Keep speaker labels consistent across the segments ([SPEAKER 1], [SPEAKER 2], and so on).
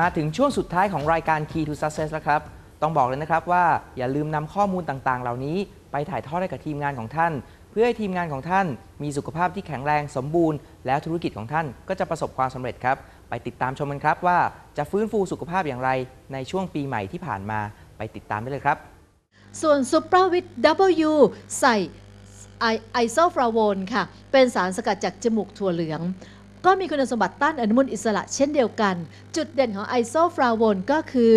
[SPEAKER 1] มาถึงช่วงสุดท้ายของรายการ Key to Success แล้วครับ ต้องบอกเลยนะครับว่าอย่าลืมนำข้อมูลต่างๆ เหล่านี้ไปถ่ายทอดให้กับทีมงานของท่าน เพื่อให้ทีมงานของท่าน มีสุขภาพที่แข็งแรงสมบูรณ์ แล้วธุรกิจของท่านก็จะประสบความสำเร็จครับ ไปติดตามชมกันครับว่าจะฟื้นฟูสุขภาพอย่างไร ในช่วงปีใหม่ที่ผ่านมา ไปติดตามได้เลยครับ
[SPEAKER 2] ส่วนซูเปอร์วิต W ใส่ไอไอโซฟราโวนค่ะ เป็นสารสกัดจากจมูกถั่วเหลือง ก็มีคุณสมบัติต้านอนุมูลอิสระเช่นเดียวกัน จุดเด่นของไอโซฟลาโวนก็คือ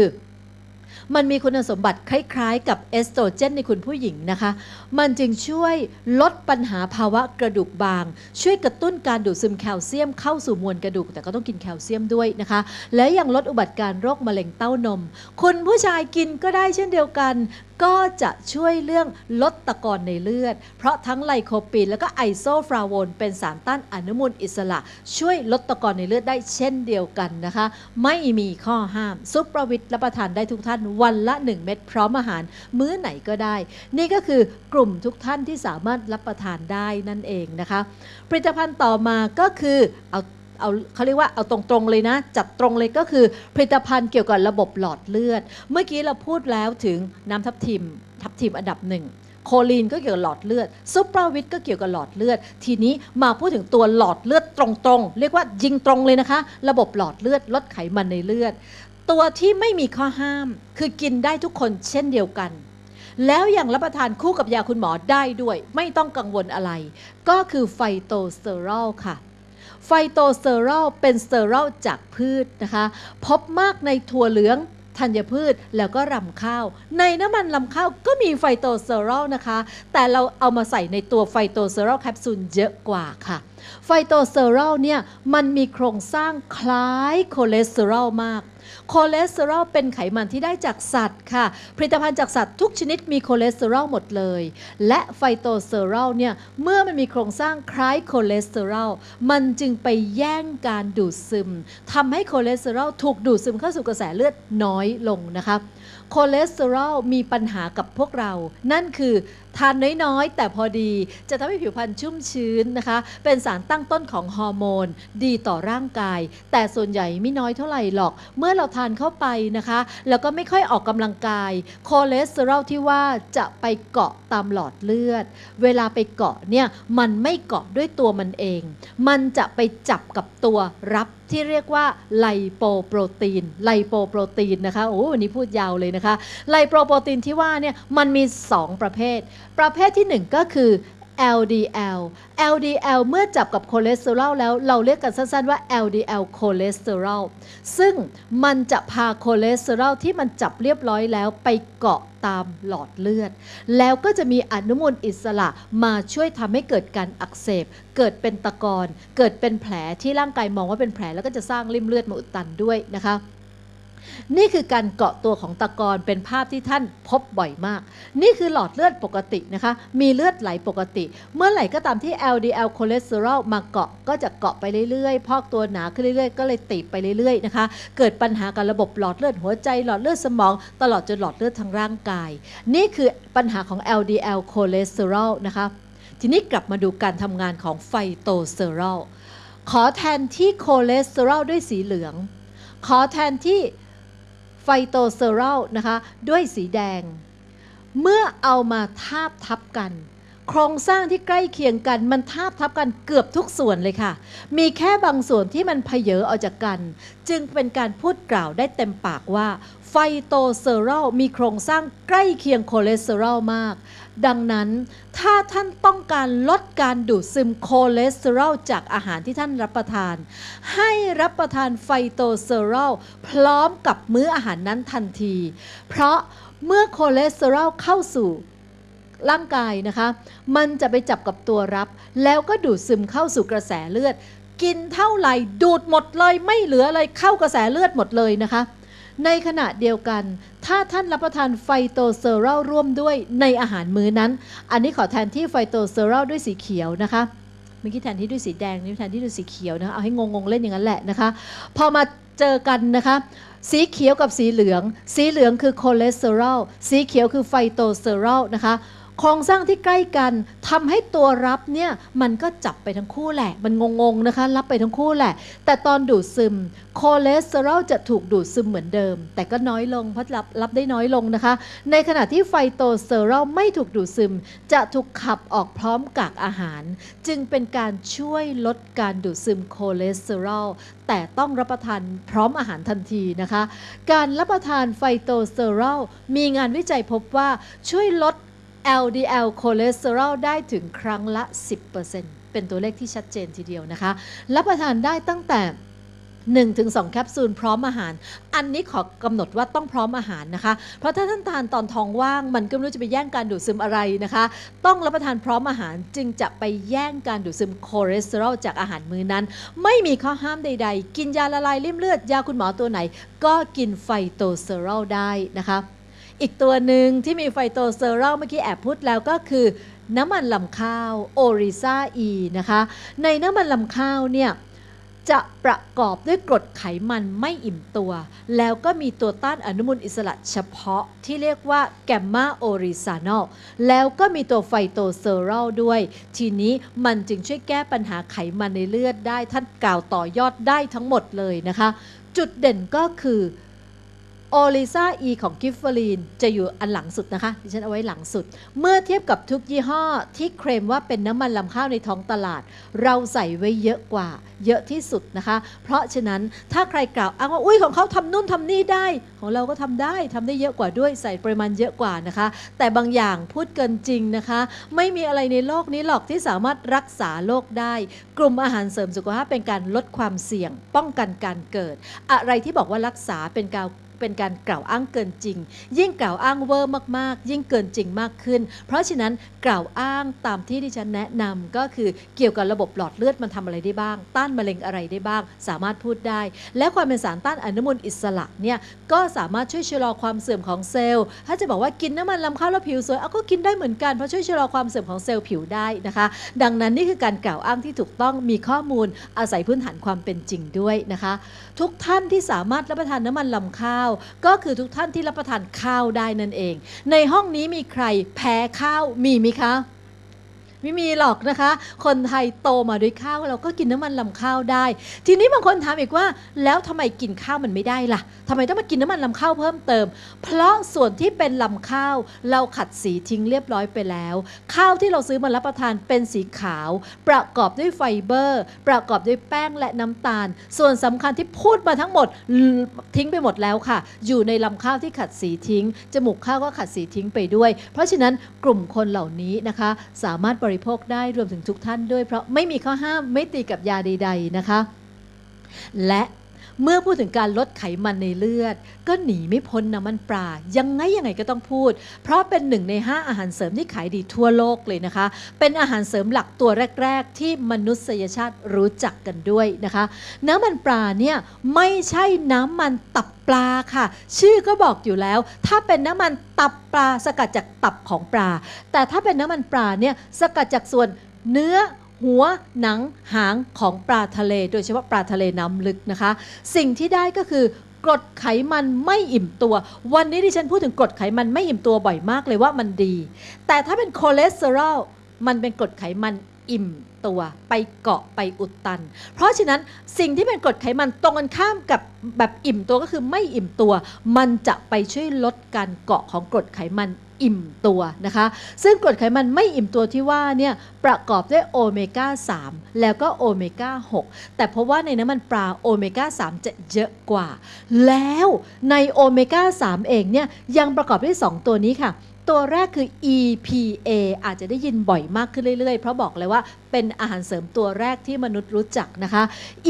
[SPEAKER 2] มันมีคุณสมบัติคล้ายๆ กับเอสโตรเจนในคุณผู้หญิงนะคะ มันจึงช่วยลดปัญหาภาวะกระดูกบาง ช่วยกระตุ้นการดูดซึมแคลเซียมเข้าสู่มวลกระดูก แต่ก็ต้องกินแคลเซียมด้วยนะคะ และยังลดอุบัติการ์โรคมะเร็งเต้านม คุณผู้ชายกินก็ได้เช่นเดียวกัน ก็จะช่วยเรื่องลดตะกอนในเลือด เพราะทั้งไลโคปีนแล้วก็ไอโซฟราโวนเป็นสารต้านอนุมูลอิสระ ช่วยลดตะกอนในเลือดได้เช่นเดียวกันนะคะ ไม่มีข้อห้ามซุปเปอร์วิตรับประทานได้ทุกท่านวันละ 1 เม็ดพร้อมอาหารมื้อไหนก็ได้ นี่ก็คือกลุ่มทุกท่านที่สามารถรับประทานได้นั่นเองนะคะ ผลิตภัณฑ์ต่อมาก็คือเอาเอาเขาเรียกว่าเอาตรงๆเลยนะ จับตรงเลยก็คือผลิตภัณฑ์เกี่ยวกับระบบหลอดเลือด เมื่อกี้เราพูดแล้วถึงน้ำทับทิม ทับทิมอันดับหนึ่งโคลีนก็เกี่ยวกับหลอดเลือดซุปเปอร์วิตก็เกี่ยวกับหลอดเลือด ทีนี้มาพูดถึงตัวหลอดเลือดตรงๆ เรียกว่ายิงตรงเลยนะคะ ระบบหลอดเลือดลดไขมันในเลือด ตัวที่ไม่มีข้อห้าม คือกินได้ทุกคนเช่นเดียวกัน แล้วยังรับประทานคู่กับยาคุณหมอได้ด้วย ไม่ต้องกังวลอะไร ก็คือไฟโตสเตอรอลค่ะไฟโตสเตอรอลเป็นสเตอรอลจากพืชนะคะ พบมากในถั่วเหลืองธัญพืชแล้วก็รำข้าว ในน้ำมันลำข้าวก็มีไฟโตสเตอรอลนะคะ แต่เราเอามาใส่ในตัวไฟโตสเตอรอลแคปซูลเยอะกว่าค่ะ ไฟโตสเตอรอลเนี่ยมันมีโครงสร้างคล้ายคอเลสเตอรอลมากคอเลสเตอรอลเป็นไขมันที่ได้จากสัตว์ค่ะ ผลิตภัณฑ์จากสัตว์ทุกชนิดมีคอเลสเตอรอลหมดเลย และไฟโตสเตอรอลเนี่ยเมื่อมันมีโครงสร้างคล้ายคอเลสเตอรอลมันจึงไปแย่งการดูดซึมทำให้คอเลสเตอรอลถูกดูดซึมเข้าสู่กระแสเลือดน้อยลงนะคะคอเลสเตอรอลมีปัญหากับพวกเรา นั่นคือทานน้อยๆ แต่พอดีจะทำให้ผิวพรรณชุ่มชื้นนะคะ เป็นสารตั้งต้นของฮอร์โมน ดีต่อร่างกาย แต่ส่วนใหญ่ไม่น้อยเท่าไหร่หรอก เมื่อเราทานเข้าไปนะคะ แล้วก็ไม่ค่อยออกกำลังกายคอเลสเตอรอลที่ว่าจะไปเกาะตามหลอดเลือด เวลาไปเกาะเนี่ยมันไม่เกาะด้วยตัวมันเอง มันจะไปจับกับตัวรับที่เรียกว่าไลโปโปรตีน ไลโปโปรตีนนะคะ โอ้วันนี้พูดยาวเลยนะคะ ไลโปโปรตีนที่ว่าเนี่ยมันมี 2 ประเภทประเภทที่ 1 ก็คือ LDL LDL เมื่อจับกับคอเลสเตอรอลแล้วเราเรียกกันสั้นๆว่า LDL คอเลสเตอรอลซึ่งมันจะพาคอเลสเตอรอลที่มันจับเรียบร้อยแล้วไปเกาะตามหลอดเลือด แล้วก็จะมีอนุมูลอิสระมาช่วยทำให้เกิดการอักเสบ เกิดเป็นตะกอนเกิดเป็นแผลที่ร่างกายมองว่าเป็นแผลแล้วก็จะสร้างริ่มเลือดมาอุดตันด้วยนะคะ นี่คือการเกาะตัวของตะกอนเป็นภาพที่ท่านพบบ่อยมาก นี่คือหลอดเลือดปกตินะคะ มีเลือดไหลปกติ เมื่อไหร่ก็ตามที่ LDL คอเลสเตอรอลมาเกาะก็จะเกาะไปเรื่อยๆ พอกตัวหนาขึ้นเรื่อยๆ ก็เลยตีบไปเรื่อยๆนะคะ เกิดปัญหากับระบบหลอดเลือดหัวใจ หลอดเลือดสมอง ตลอดจนหลอดเลือดทางร่างกาย นี่คือปัญหาของ LDL คอเลสเตอรอลนะคะทีนี้กลับมาดูการทำงานของไฟโตสเตอรอลขอแทนที่คอเลสเตอรอลด้วยสีเหลือง ขอแทนที่ ไฟโตเซอรัลนะคะด้วยสีแดง เมื่อเอามาทาบทับกัน โครงสร้างที่ใกล้เคียงกันมันทาบทับกันเกือบทุกส่วนเลยค่ะ มีแค่บางส่วนที่มันเพเยอออกจากกัน จึงเป็นการพูดกล่าวได้เต็มปากว่า ไฟโตเตอรอลมีโครงสร้างใกล้เคียงคอเลสเตอรอลมาก ดังนั้นถ้าท่านต้องการลดการดูดซึมคอเลสเตอรอลจากอาหารที่ท่านรับประทาน ให้รับประทานไฟโตเตอรอลพร้อมกับมื้ออาหารนั้นทันที เพราะเมื่อคอเลสเตอรอลเข้าสู่ร่างกายนะคะ มันจะไปจับกับตัวรับ แล้วก็ดูดซึมเข้าสู่กระแสเลือด กินเท่าไหร่ดูดหมดเลยไม่เหลืออะไรเข้ากระแสเลือดหมดเลยนะคะ ในขณะเดียวกัน ถ้าท่านรับประทานไฟโตเซอรัลร่วมด้วยในอาหารมื้อนั้น อันนี้ขอแทนที่ไฟโตเซอรัลด้วยสีเขียวนะคะเมื่อกี้แทนที่ด้วยสีแดงนี่แทนที่ด้วยสีเขียวนะคะเอาให้งงๆเล่นอย่างนั้นแหละนะคะ พอมาเจอกันนะคะสีเขียวกับสีเหลือง สีเหลืองคือคอเลสเตอรอลสีเขียวคือไฟโตเซอรัลนะคะ โครงสร้างที่ใกล้กันทำให้ตัวรับเนี่ยมันก็จับไปทั้งคู่แหละ มันงงๆนะคะ รับไปทั้งคู่แหละ แต่ตอนดูดซึมคอเลสเตอรอลจะถูกดูดซึมเหมือนเดิม แต่ก็น้อยลงเพราะรับรับได้น้อยลงนะคะ ในขณะที่ไฟโตสเตอรอลไม่ถูกดูดซึม จะถูกขับออกพร้อมกากอาหาร จึงเป็นการช่วยลดการดูดซึมคอเลสเตอรอลแต่ต้องรับประทานพร้อมอาหารทันทีนะคะ การรับประทานไฟโตสเตอรอลมีงานวิจัยพบว่าช่วยลด LDL คอเลสเตอรอลได้ถึงครั้งละ 10%เป็นตัวเลขที่ชัดเจนทีเดียวนะคะ รับประทานได้ตั้งแต่1-2แคปซูลพร้อมอาหาร อันนี้ขอกำหนดว่าต้องพร้อมอาหารนะคะ เพราะถ้าท่านทานตอนท้องว่างมันก็ไม่รู้จะไปแย่งการดูดซึมอะไรนะคะ ต้องรับประทานพร้อมอาหารจึงจะไปแย่งการดูดซึมคอเลสเตอรอลจากอาหารมื้อนั้น ไม่มีข้อห้ามใด ๆ กินยาละลายริ่มเลือดยาคุณหมอตัวไหน ก็กินไฟโตสเตอรอลได้นะคะ อีกตัวหนึ่งที่มีไฟโตสเตอรอลเมื่อกี้แอบพูดแล้วก็คือ น้ำมันลำข้าวโอริซาอีนะคะ ในน้ำมันลำข้าวเนี่ยจะประกอบด้วยกรดไขมันไม่อิ่มตัว แล้วก็มีตัวต้านอนุมูลอิสระเฉพาะที่เรียกว่าแกมมาโอริซานอลแล้วก็มีตัวไฟโตเตอรอลด้วย ทีนี้มันจึงช่วยแก้ปัญหาไขมันในเลือดได้ท่านกล่าวต่อยอดได้ทั้งหมดเลยนะคะ จุดเด่นก็คือ โอลิซาอีของกิฟเฟอรีนจะอยู่อันหลังสุดนะคะ ดิฉันเอาไว้หลังสุด เมื่อเทียบกับทุกยี่ห้อที่เคลมว่าเป็นน้ำมันลำข้าวในท้องตลาด เราใส่ไว้เยอะกว่า เยอะที่สุดนะคะ เพราะฉะนั้นถ้าใครกล่าวอ้างว่าอุ้ยของเขาทำนู่นทำนี่ได้ ของเราก็ทำได้ทำได้เยอะกว่าด้วยใส่ปริมาณเยอะกว่านะคะ แต่บางอย่างพูดเกินจริงนะคะ ไม่มีอะไรในโลกนี้หรอกที่สามารถรักษาโรคได้ กลุ่มอาหารเสริมสุขภาพเป็นการลดความเสี่ยง ป้องกันการเกิด อะไรที่บอกว่ารักษาเป็นการ เป็นการกล่าวอ้างเกินจริง ยิ่งกล่าวอ้างเวอร์มากๆ ยิ่งเกินจริงมากขึ้น เพราะฉะนั้นกล่าวอ้างตามที่ดิฉันแนะนำก็คือเกี่ยวกับระบบหลอดเลือดมันทำอะไรได้บ้าง ต้านมะเร็งอะไรได้บ้าง สามารถพูดได้ และความเป็นสารต้านอนุมูลอิสระเนี่ยก็สามารถช่วยชะลอความเสื่อมของเซลล์ ถ้าจะบอกว่ากินน้ำมันลำข้าวแล้วผิวสวยเอาก็กินได้เหมือนกันเพราะช่วยชะลอความเสื่อมของเซลล์ผิวได้นะคะ ดังนั้นนี่คือการกล่าวอ้างที่ถูกต้องมีข้อมูลอาศัยพื้นฐานความเป็นจริงด้วยนะคะ ทุกท่านที่สามารถรับประทานน้ำมันลำข้าวก็คือทุกท่านที่รับประทานข้าวได้นั่นเอง ในห้องนี้มีใครแพ้ข้าวมีไหมคะ ไม่มีหรอกนะคะ คนไทยโตมาด้วยข้าวเราก็กินน้ำมันลำข้าวได้ ทีนี้บางคนถามอีกว่า แล้วทำไมกินข้าวมันไม่ได้ล่ะทำไมต้องมากินน้ำมันลำข้าวเพิ่มเติม เพราะส่วนที่เป็นลำข้าว เราขัดสีทิ้งเรียบร้อยไปแล้ว ข้าวที่เราซื้อมารับประทานเป็นสีขาว ประกอบด้วยไฟเบอร์ ประกอบด้วยแป้งและน้ำตาล ส่วนสำคัญที่พูดมาทั้งหมดทิ้งไปหมดแล้วค่ะ อยู่ในลำข้าวที่ขัดสีทิ้งจมูกข้าวก็ขัดสีทิ้งไปด้วย เพราะฉะนั้นกลุ่มคนเหล่านี้นะคะ สามารถบริโภคได้รวมถึงทุกท่านด้วยเพราะไม่มีข้อห้ามไม่ตีกับยาใดๆนะคะ และ เมื่อพูดถึงการลดไขมันในเลือด ก็หนีไม่พ้นน้ำมันปลา ยังไงยังไงก็ต้องพูด เพราะเป็นหนึ่งใน 5 อาหารเสริมที่ขายดีทั่วโลกเลยนะคะ เป็นอาหารเสริมหลักตัวแรก ๆ ที่มนุษยชาติรู้จักกันด้วยนะคะ น้ำมันปลาเนี่ยไม่ใช่น้ำมันตับปลาค่ะ ชื่อก็บอกอยู่แล้ว ถ้าเป็นน้ำมันตับปลาสกัดจากตับของปลา แต่ถ้าเป็นน้ำมันปลาเนี่ยสกัดจากส่วนเนื้อ หัวหนังหางของปลาทะเล โดยเฉพาะปลาทะเลน้ำลึกนะคะ สิ่งที่ได้ก็คือกรดไขมันไม่อิ่มตัว วันนี้ดิฉันพูดถึงกรดไขมันไม่อิ่มตัวบ่อยมากเลยว่ามันดี แต่ถ้าเป็นคอเลสเตอรอลมันเป็นกรดไขมันอิ่มตัวไปเกาะไปอุดตัน เพราะฉะนั้นสิ่งที่เป็นกรดไขมันตรงกันข้ามกับแบบอิ่มตัวก็คือไม่อิ่มตัว มันจะไปช่วยลดการเกาะของกรดไขมัน อิ่มตัวนะคะ ซึ่งกรดไขมันไม่อิ่มตัวที่ว่าเนี่ยประกอบด้วยโอเมก้า 3 แล้วก็โอเมก้า 6 แต่เพราะว่าในน้ำมันปลาโอเมก้า 3 จะเยอะกว่า แล้วในโอเมก้า 3 เองเนี่ยยังประกอบด้วย 2 ตัวนี้ค่ะ ตัวแรกคือ EPA อาจจะได้ยินบ่อยมากขึ้นเรื่อย ๆ เพราะบอกเลยว่าเป็นอาหารเสริมตัวแรกที่มนุษย์รู้จักนะคะ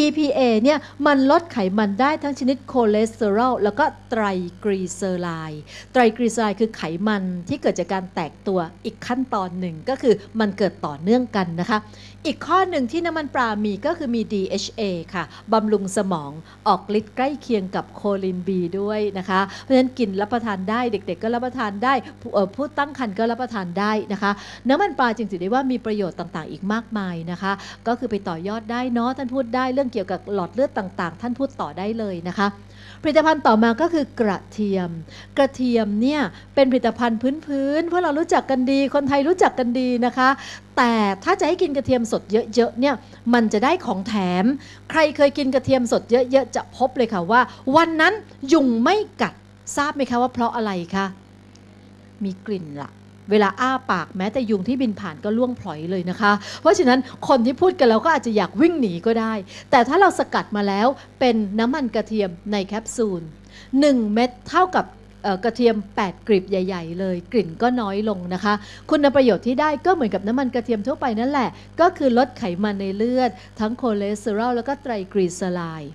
[SPEAKER 2] EPA เนี่ยมันลดไขมันได้ทั้งชนิดคอเลสเตอรอลแล้วก็ไตรกลีเซอไรด์ไตรกลีเซอไรด์คือไขมันที่เกิดจากการแตกตัวอีกขั้นตอนหนึ่งก็คือมันเกิดต่อเนื่องกันนะคะ อีกข้อหนึ่งที่น้ำมันปลามีก็คือมี DHA ค่ะบำรุงสมองออกฤทธิ์ใกล้เคียงกับโคลินบีด้วยนะคะ เพราะฉะนั้นกินรับประทานได้เด็ก ๆ ก็รับประทานได้ผู้ตั้งครรภ์ก็รับประทานได้นะคะ น้ำมันปลาจึงถือได้ว่ามีประโยชน์ต่างๆ อีกมากมายนะคะ ก็คือไปต่อยอดได้เนาะท่านพูดได้เรื่องเกี่ยวกับหลอดเลือดต่างๆ ท่านพูดต่อได้เลยนะคะผลิตภัณฑ์ต่อมาก็คือกระเทียม กระเทียมเนี่ยเป็นผลิตภัณฑ์พื้นๆเพราะเรารู้จักกันดี คนไทยรู้จักกันดีนะคะ แต่ถ้าจะให้กินกระเทียมสดเยอะๆเนี่ยมันจะได้ของแถม ใครเคยกินกระเทียมสดเยอะๆจะพบเลยค่ะว่า วันนั้นยุงไม่กัดทราบไหมคะว่าเพราะอะไรคะ มีกลิ่นละเวลาอ้าปากแม้แต่ยุงที่บินผ่านก็ล่วงพลอยเลยนะคะ เพราะฉะนั้นคนที่พูดกันแล้วก็อาจจะอยากวิ่งหนีก็ได้ แต่ถ้าเราสกัดมาแล้วเป็นน้ำมันกระเทียมในแคปซูล 1 เม็ดเท่ากับกระเทียม 8 กลีบใหญ่ ๆ เลย กลิ่นก็น้อยลงนะคะ คุณประโยชน์ที่ได้ก็เหมือนกับน้ำมันกระเทียมทั่วไปนั่นแหละ ก็คือลดไขมันในเลือด ทั้งคอเลสเตอรอลแล้วก็ไตรกลีเซอไรด์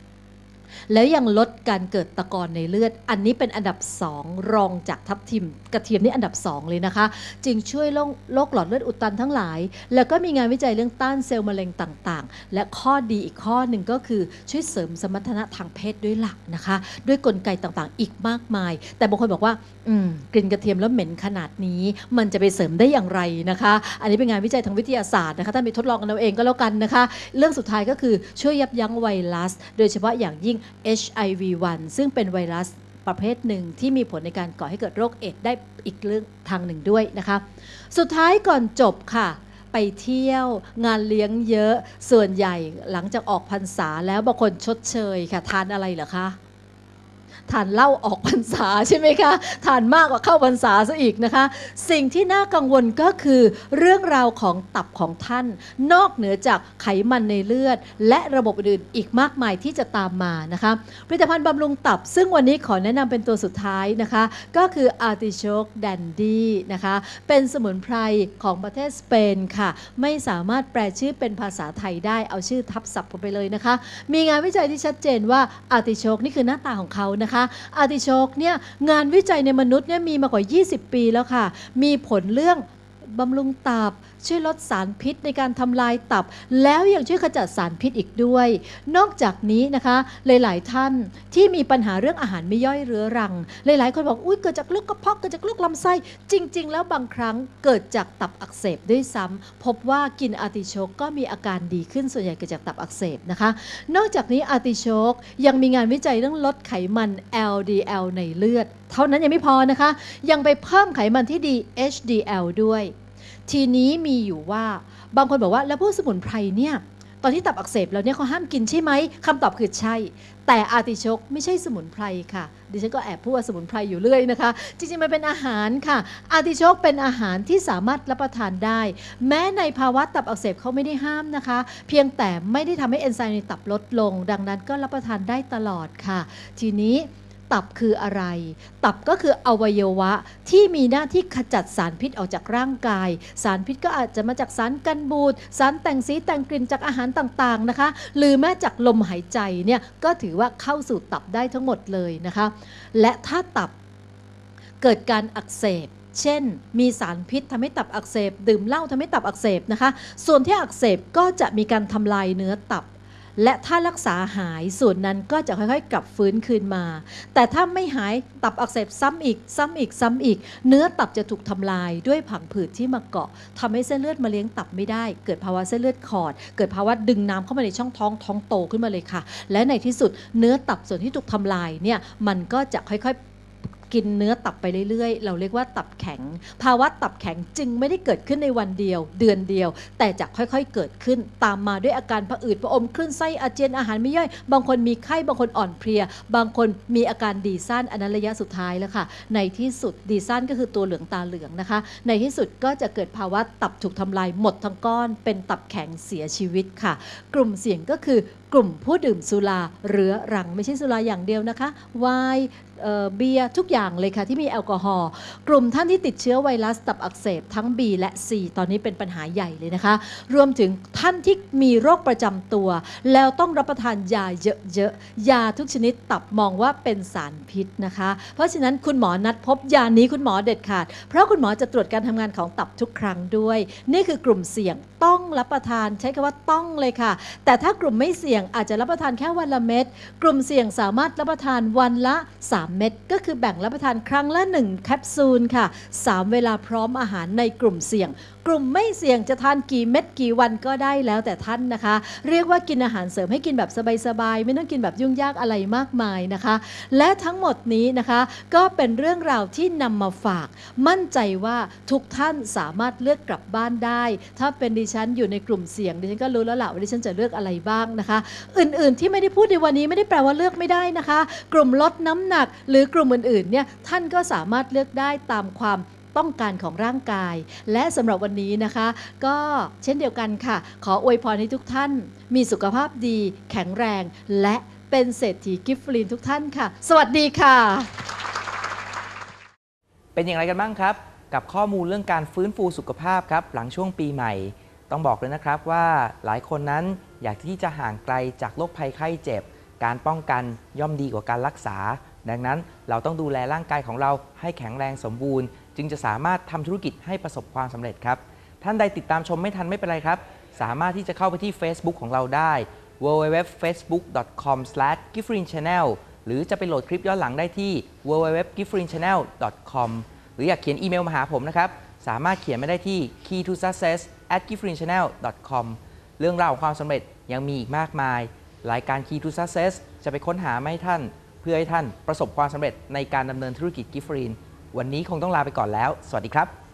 [SPEAKER 2] แล้วยังลดการเกิดตะกอนในเลือด อันนี้เป็นอันดับ 2 รองจากทับทิม กระเทียมนี่อันดับ 2 เลยนะคะ จึงช่วยโรคโรคหลอดเลือดอุดตันทั้งหลาย แล้วก็มีงานวิจัยเรื่องต้านเซลล์มะเร็งต่างๆ และข้อดีอีกข้อหนึ่งก็คือช่วยเสริมสมรรถนะทางเพศด้วยหลักนะคะ ด้วยกลไกต่างๆ อีกมากมาย แต่บางคนบอกว่า อืมกลิ่นกระเทียมแล้วเหม็นขนาดนี้ มันจะไปเสริมได้อย่างไรนะคะ อันนี้เป็นงานวิจัยทางวิทยาศาสตร์นะคะท่านไปทดลองกันเอาเองก็แล้วกันนะคะ เรื่องสุดท้ายก็คือช่วยยับยั้งไวรัส โดยเฉพาะอย่างยิ่ง HIV-1 ซึ่งเป็นไวรัสประเภทหนึ่งที่มีผลในการก่อให้เกิดโรคเอดส์ได้อีกเรื่องทางหนึ่งด้วยนะคะ สุดท้ายก่อนจบค่ะ ไปเที่ยวงานเลี้ยงเยอะส่วนใหญ่หลังจากออกพรรษาแล้วบางคนชดเชยค่ะ ทานอะไรเหรอคะ ทานเหล้าออกพรรษาใช่ไหมคะทานมากกว่าเข้าพรรษาซะอีกนะคะ สิ่งที่น่ากังวลก็คือ เรื่องราวของตับของท่าน นอกเหนือจากไขมันในเลือด และระบบอื่นอีกมากมายที่จะตามมานะคะผลิตภัณฑ์บำรุงตับ ซึ่งวันนี้ขอแนะนำเป็นตัวสุดท้ายนะคะ ก็คือ Artichoke Dandy นะคะ เป็นสมุนไพรของประเทศสเปนค่ะ ไม่สามารถแปลชื่อเป็นภาษาไทยได้เอาชื่อทับศัพท์ไปเลยนะคะ มีงานวิจัยที่ชัดเจนว่า Artichoke นี่คือหน้าตาของเขานะคะคะอาติโชกเนี่ยงานวิจัยในมนุษย์เนี่ยมีมากว่า 20 ปีแล้วค่ะ มีผลเรื่องบำรุงตับ ช่วยลดสารพิษในการทำลายตับ แล้วยังช่วยขจัดสารพิษอีกด้วย นอกจากนี้นะคะหลาย ๆ ท่านที่มีปัญหาเรื่องอาหารไม่ย่อยเรื้อรัง หลาย ๆ คนบอกอุ้ยเกิดจากลูกกระเพาะเกิดจากลูกลำไส้ จริง ๆ แล้วบางครั้งเกิดจากตับอักเสบด้วยซ้ำพบว่ากินอาร์ติโชกก็มีอาการดีขึ้นส่วนใหญ่เกิดจากตับอักเสบนะคะ นอกจากนี้อาร์ติโชกยังมีงานวิจัยเรื่องลดไขมัน LDL ในเลือด เท่านั้นยังไม่พอนะคะ ยังไปเพิ่มไขมันที่ดี HDL ด้วย ทีนี้มีอยู่ว่าบางคนบอกว่าแล้วพวกสมุนไพรเนี่ยตอนที่ตับอักเสบแล้วเนี่ยเขาห้ามกินใช่ไหมคำตอบคือใช่ แต่อารติชกไม่ใช่สมุนไพรค่ะ ดิฉันก็แอบพูดว่าสมุนไพรอยู่เรื่อยนะคะ จริงๆมันเป็นอาหารค่ะ อารติชกเป็นอาหารที่สามารถรับประทานได้ แม้ในภาวะตับอักเสบเขาไม่ได้ห้ามนะคะ เพียงแต่ไม่ได้ทำให้เอนไซม์ในตับลดลง ดังนั้นก็รับประทานได้ตลอดค่ะ ทีนี้ ตับคืออะไร ตับก็คืออวัยวะที่มีหน้าที่ขจัดสารพิษออกจากร่างกาย สารพิษก็อาจจะมาจากสารกันบูด สารแต่งสีแต่งกลิ่นจากอาหารต่างๆนะคะ หรือแม้จากลมหายใจเนี่ยก็ถือว่าเข้าสู่ตับได้ทั้งหมดเลยนะคะ และถ้าตับเกิดการอักเสบเช่น มีสารพิษทำให้ตับอักเสบ ดื่มเหล้าทำให้ตับอักเสบนะคะ ส่วนที่อักเสบก็จะมีการทำลายเนื้อตับ และถ้ารักษาหายส่วนนั้นก็จะค่อยๆ กลับฟื้นคืนมา แต่ถ้าไม่หายตับอักเสบซ้ำอีก ซ้ำอีกซ้ำอีก เนื้อตับจะถูกทำลายด้วยผังผืดที่มาเกาะทำให้เส้นเลือดมาเลี้ยงตับไม่ได้ เกิดภาวะเส้นเลือดขอด เกิดภาวะดึงน้ำเข้ามาในช่องท้องท้องโตขึ้นมาเลยค่ะ และในที่สุดเนื้อตับส่วนที่ถูกทำลายเนี่ยมันก็จะค่อยๆ กินเนื้อตับไปเรื่อยๆ เราเรียกว่าตับแข็ง ภาวะตับแข็งจึงไม่ได้เกิดขึ้นในวันเดียว เดือนเดียว แต่จะค่อยๆเกิดขึ้น ตามมาด้วยอาการผะอืดผะอมคลื่นไส้อาเจียนอาหารไม่ย่อย บางคนมีไข้บางคนอ่อนเพลีย บางคนมีอาการดีซ่านอันนั้นระยะสุดท้ายแล้วค่ะ ในที่สุดดีซ่านก็คือตัวเหลืองตาเหลืองนะคะ ในที่สุดก็จะเกิดภาวะตับถูกทำลายหมดทั้งก้อน เป็นตับแข็งเสียชีวิตค่ะ กลุ่มเสี่ยงก็คือกลุ่มผู้ดื่มสุราเรื้อรังไม่ใช่สุราอย่างเดียวนะคะไวน์เบียร์ทุกอย่างเลยค่ะที่มีแอลกอฮอล์กลุ่มท่านที่ติดเชื้อไวรัสตับอักเสบทั้ง B และ C ตอนนี้เป็นปัญหาใหญ่เลยนะคะ รวมถึงท่านที่มีโรคประจำตัว แล้วต้องรับประทานยาเยอะๆยาทุกชนิดตับมองว่าเป็นสารพิษนะคะ เพราะฉะนั้นคุณหมอนัดพบยานี้คุณหมอเด็ดขาด เพราะคุณหมอจะตรวจการทำงานของตับทุกครั้งด้วย นี่คือกลุ่มเสี่ยงต้องรับประทานใช้คำว่าต้องเลยค่ะ แต่ถ้ากลุ่มไม่เสี่ยงอาจจะรับประทานแค่วันละเม็ดกลุ่มเสี่ยงสามารถรับประทานวันละ 3 เม็ดก็คือแบ่งรับประทานครั้งละ 1 แคปซูลค่ะ 3 เวลาพร้อมอาหารในกลุ่มเสี่ยง กลุ่มไม่เสี่ยงจะทานกี่เม็ดกี่วันก็ได้แล้วแต่ท่านนะคะ เรียกว่ากินอาหารเสริมให้กินแบบสบายๆไม่ต้องกินแบบยุ่งยากอะไรมากมายนะคะ และทั้งหมดนี้นะคะก็เป็นเรื่องราวที่นำมาฝาก มั่นใจว่าทุกท่านสามารถเลือกกลับบ้านได้ ถ้าเป็นดิฉันอยู่ในกลุ่มเสี่ยงดิฉันก็รู้แล้วล่ะว่าดิฉันจะเลือกอะไรบ้างนะคะ อื่นๆที่ไม่ได้พูดในวันนี้ไม่ได้แปลว่าเลือกไม่ได้นะคะ กลุ่มลดน้ำหนัก หรือกลุ่มอื่นๆเนี่ยท่านก็สามารถเลือกได้ตามความ ต้องการของร่างกาย และสำหรับวันนี้นะคะ ก็เช่นเดียวกันค่ะ ขออวยพรให้ทุกท่าน มีสุขภาพดี แข็งแรง และเป็นเศรษฐีกิฟฟลินทุกท่านค่ะ สวัสดีค่ะ
[SPEAKER 1] เป็นอย่างไรกันบ้างครับ กับข้อมูลเรื่องการฟื้นฟูสุขภาพครับ หลังช่วงปีใหม่ ต้องบอกเลยนะครับว่าหลายคนนั้นอยากที่จะห่างไกลจากโรคภัยไข้เจ็บ การป้องกันย่อมดีกว่าการรักษา ดังนั้นเราต้องดูแลร่างกายของเราให้แข็งแรงสมบูรณ์ จึงจะสามารถทำธุรกิจให้ประสบความสำเร็จครับ ท่านใดติดตามชมไม่ทันไม่เป็นไรครับ สามารถที่จะเข้าไปที่ Facebook ของเราได้ www.facebook.com/giftgreenchannel หรือจะไปโหลดคลิปย้อนหลังได้ที่ www.giftgreenchannel.com หรืออยากเขียนอีเมลมาหาผมนะครับ สามารถเขียนมาได้ที่ key to success at giftgreenchannel.com เรื่องราวของความสำเร็จยังมีอีกมากมาย รายการ key to success จะไปค้นหามาให้ท่าน เพื่อให้ท่านประสบความสำเร็จในการดำเนินธุรกิจกิฟฟรีน วันนี้คงต้องลาไปก่อนแล้ว สวัสดีครับ